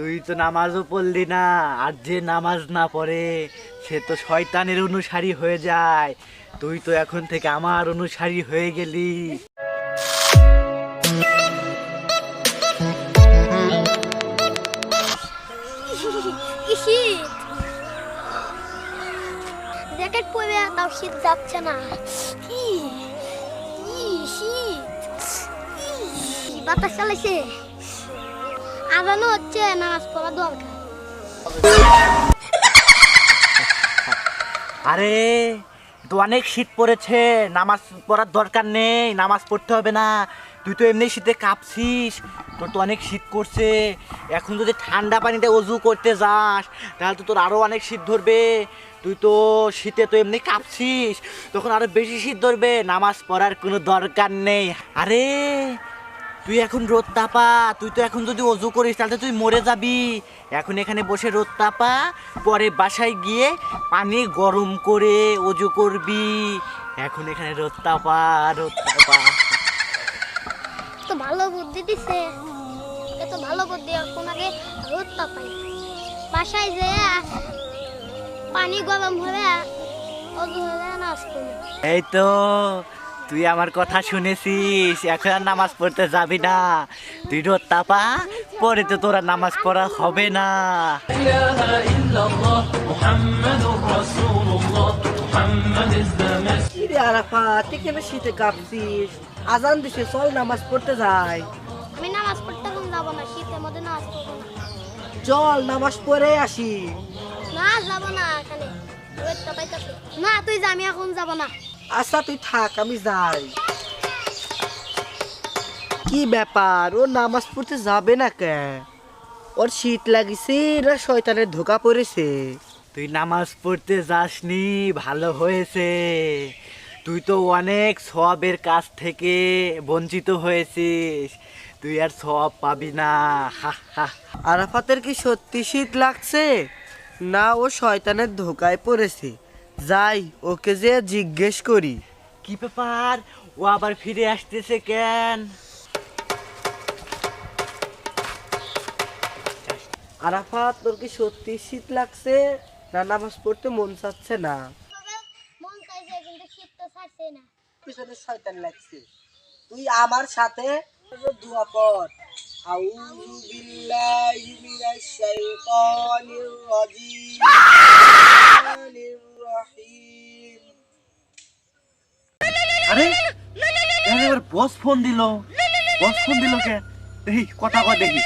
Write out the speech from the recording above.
তুই তো নামাজও পড়লি না, আর যে নামাজ না পড়ে, সে তো শয়তানের অনুসারী হয়ে যায়। তুই তো এখন থেকে আমার অনুসারী হয়ে গেলি। জ্যাকেট পরে বাতাস চালাইছে। আরে, তো অনেক শীত পড়েছে, নামাজ পড়ার দরকার নেই, নামাজ পড়তে হবে না। তুই তো এমনি শীতে কাঁপছিস, তোর তো অনেক শীত করছে। এখন যদি ঠান্ডা পানিতে অজু করতে যাস, তাহলে তো তোর আরও অনেক শীত ধরবে। তুই তো শীতে তো এমনি কাঁপছিস, তখন আরও বেশি শীত ধরবে, নামাজ পড়ার কোনো দরকার নেই। আরে তুই এখন রোদ তাপা তুই তো এখন যদি অজু করিস তাহলে তুই মরে যাবি। এখন এখানে বসে রোদ তাপা পরে বাসায় গিয়ে পানি গরম করে অজু করবি। এখন এখানে রোদ তাপা রোদ তাপা। তো ভালো বুদ্ধি দিছে। এত ভালো বুদ্ধি এখন আগে রোদ তাপাই বাসায় যে পানি গরম হলে অজু হলে পড়ব এই তো তুই আমার কথা শুনেছিস? এখন আর নামাজ পড়তে যাবি না। তুই রোদ তাপা পরে তো তোরা নামাজ পড়া হবে না। তুই শীতে আজান চল নামাজ পড়তে যাই। আমি নামাজ পড়তে না নামাজ পড়ে আসি। না যাব না তুই যাবি এখন যাব না। আচ্ছা তুই থাক আমি যাই। কি ব্যাপার? ও নামাজ পড়তে যাবে না কে ওর শীত লাগিছে না শয়তানের ধোকা পড়েছে? তুই নামাজ পড়তে যাসনি ভালো হয়েছে। তুই তো অনেক সবের কাছ থেকে বঞ্চিত হয়েছিস। তুই আর সব পাবি না হা হা। আরাফাতের কি সত্যি শীত লাগছে? না ও শয়তানের ধোকায় পড়েছে। যাই ওকে যে জিজ্ঞেস করি। কি ব্যাপার? ও আবার ফিরে আসতেছে কেন? আরাফাত তোর কি সত্যি শীত লাগছে? না নামাজ পড়তে মন চাচ্ছে না? মন চাইছে কিন্তু শীত তো ছাড়ছে না। পিছনে শয়তান লাগছে। তুই আমার সাথে দোয়া পড় আউযু বিল্লাহি মিনাশ শাইতানির রাজিম। আরে এবার বস ফোন দিল। বস ফোন দিল কে? দেখি কথা কয় দেখি।